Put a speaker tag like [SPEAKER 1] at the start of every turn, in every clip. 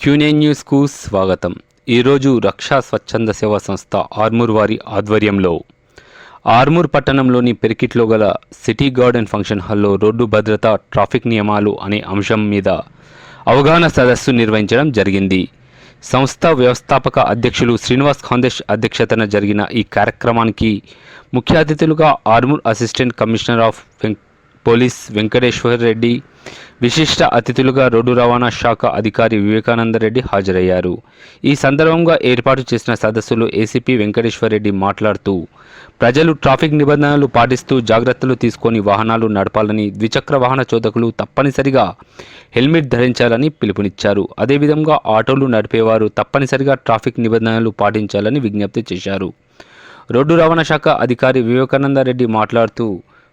[SPEAKER 1] క్యూనే న్యూస్కు స్వాగతం. ఈరోజు రక్షా స్వచ్ఛంద సేవా సంస్థ ఆర్మూర్ వారి ఆధ్వర్యంలో. ఆర్మూర్ పట్టణంలోని పెరికిట్లో గల సిటీ గార్డెన్ ఫంక్షన్ హాల్లో రోడ్డు భద్రత ట్రాఫిక్ నియమాలు అనే అంశం మీద అవగాహన సదస్సు నిర్వహించడం జరిగింది. సంస్థ వ్యవస్థాపక అధ్యక్షులు శ్రీనివాస్ ఖాందేశ్ అధ్యక్షతన జరిగిన ఈ కార్యక్రమానికి ముఖ్య అతిథులుగా Armoor assistant commissioner of police Venkateshwar Reddy విశిష్ట అతిథులుగా రోడ్డు రవాణా శాఖ అధికారి వివేకానంద రెడ్డి హాజరయ్యారు. ఈ సందర్భంగా ఏర్పాటు చేసిన సదస్సులో ఏసీపీ వెంకటేశ్వర్ రెడ్డి మాట్లాడుతూ ప్రజలు ట్రాఫిక్ నిబంధనలు పాటిస్తూ జాగ్రత్తలు తీసుకొని వాహనాలు నడపాలని ద్విచక్ర వాహన చోదకులు తప్పనిసరిగా హెల్మెట్ ధరించాలని పిలుపునిచ్చారు. అదేవిధంగా ఆటోలు నడిపేవారు తప్పనిసరిగా ట్రాఫిక్ నిబంధనలు పాటించాలని విజ్ఞప్తి చేశారు. రోడ్డు రవాణా శాఖ అధికారి వివేకానంద రెడ్డి మాట్లాడుతూ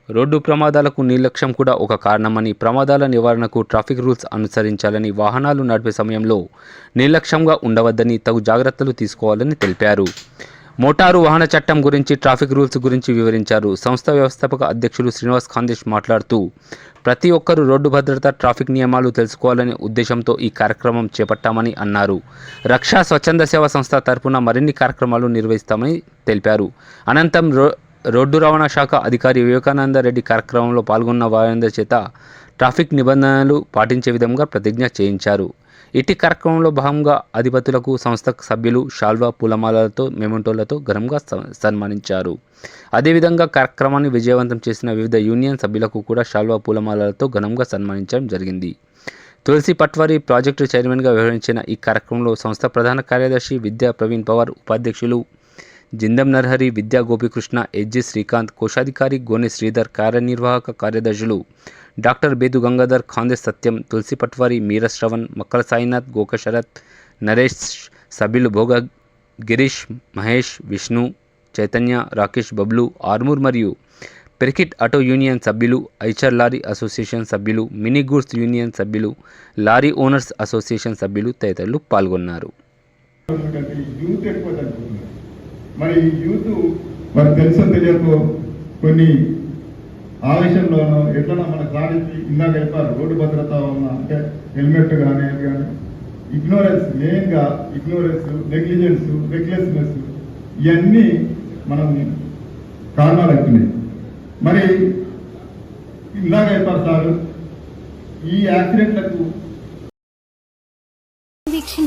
[SPEAKER 1] రోడ్డు ప్రమాదాలకు నిర్లక్ష్యం కూడా ఒక కారణమని ప్రమాదాల నివారణకు ట్రాఫిక్ రూల్స్ అనుసరించాలని వాహనాలు నడిపే సమయంలో నిర్లక్ష్యంగా ఉండవద్దని తగు జాగ్రత్తలు తీసుకోవాలని తెలిపారు. మోటారు వాహన చట్టం గురించి ట్రాఫిక్ రూల్స్ గురించి వివరించారు. సంస్థ వ్యవస్థాపక అధ్యక్షులు శ్రీనివాస్ ఖాందేశ్ మాట్లాడుతూ ప్రతి ఒక్కరూ రోడ్డు భద్రత ట్రాఫిక్ నియమాలు తెలుసుకోవాలనే ఉద్దేశంతో ఈ కార్యక్రమం చేపట్టామని అన్నారు. రక్షా స్వచ్ఛంద సేవా సంస్థ తరపున మరిన్ని కార్యక్రమాలు నిర్వహిస్తామని తెలిపారు. అనంతరం రో రోడ్డు రవాణా శాఖ అధికారి వివేకానంద రెడ్డి కార్యక్రమంలో పాల్గొన్న వారందరి చేత ట్రాఫిక్ నిబంధనలు పాటించే విధంగా ప్రతిజ్ఞ చేయించారు. ఇటీ కార్యక్రమంలో భాగంగా అధిపతులకు సంస్థ సభ్యులు షాల్వా పూలమాలలతో మెమెంటోలతో ఘనంగా సన్మానించారు. అదేవిధంగా కార్యక్రమాన్ని విజయవంతం చేసిన వివిధ యూనియన్ సభ్యులకు కూడా షాల్వా పూలమాలలతో ఘనంగా సన్మానించడం జరిగింది. తులసి పట్వారి ప్రాజెక్టు చైర్మన్గా వ్యవహరించిన ఈ కార్యక్రమంలో సంస్థ ప్రధాన కార్యదర్శి విద్యా ప్రవీణ్ పవార్ ఉపాధ్యక్షులు జిందం నర్హరి విద్యా గోపికృష్ణ హెచ్జి శ్రీకాంత్ కోశాధికారి గోనె శ్రీధర్ కార్యనిర్వాహక కార్యదర్శులు డాక్టర్ బేదు గంగాధర్ ఖాందే సత్యం తులసి పట్వారి మీర శ్రవణ్ మక్కల సాయినాథ్ గోక శరత్ నరేష్ సభ్యులు భోగ గిరీష్ మహేష్ విష్ణు చైతన్య రాకేష్ బబ్లు ఆర్మూర్ మరియు పెరికిట్ ఆటో యూనియన్ సభ్యులు ఐచర్ లారీ అసోసియేషన్ సభ్యులు మినీ గూడ్స్ యూనియన్ సభ్యులు లారీ ఓనర్స్ అసోసియేషన్ సభ్యులు తదితరులు పాల్గొన్నారు.
[SPEAKER 2] మరి యూత్ మరి తెలుసో తెలియకో కొన్ని ఆవేశంలోనో ఎట్లనో మన క్లారిటీ ఇందాక చెప్పారు రోడ్డు భద్రత ఉన్న అంటే హెల్మెట్ కానీ కానీ ఇగ్నోరెన్స్ మెయిన్గా ఇగ్నోరెన్స్ నెగ్లిజెన్స్ రెక్లెస్నెస్ ఇవన్నీ మనం కారణాలు అవుతున్నాయి. మరి ఇందాక చెప్పారు సార్ ఈ యాక్సిడెంట్లకు